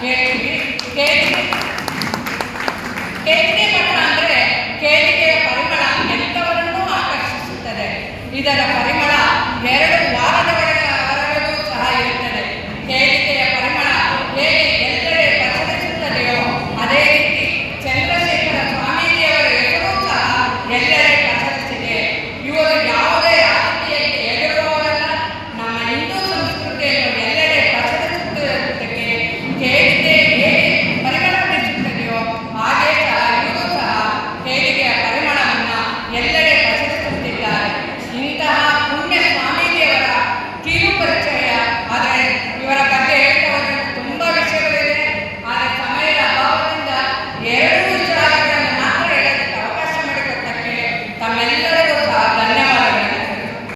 ಕೇಳಿ ಕೇಳಿ ಕೇಳಿಕೆ ಪತ್ರ ಅಂದರೆ ಕೇಳಿ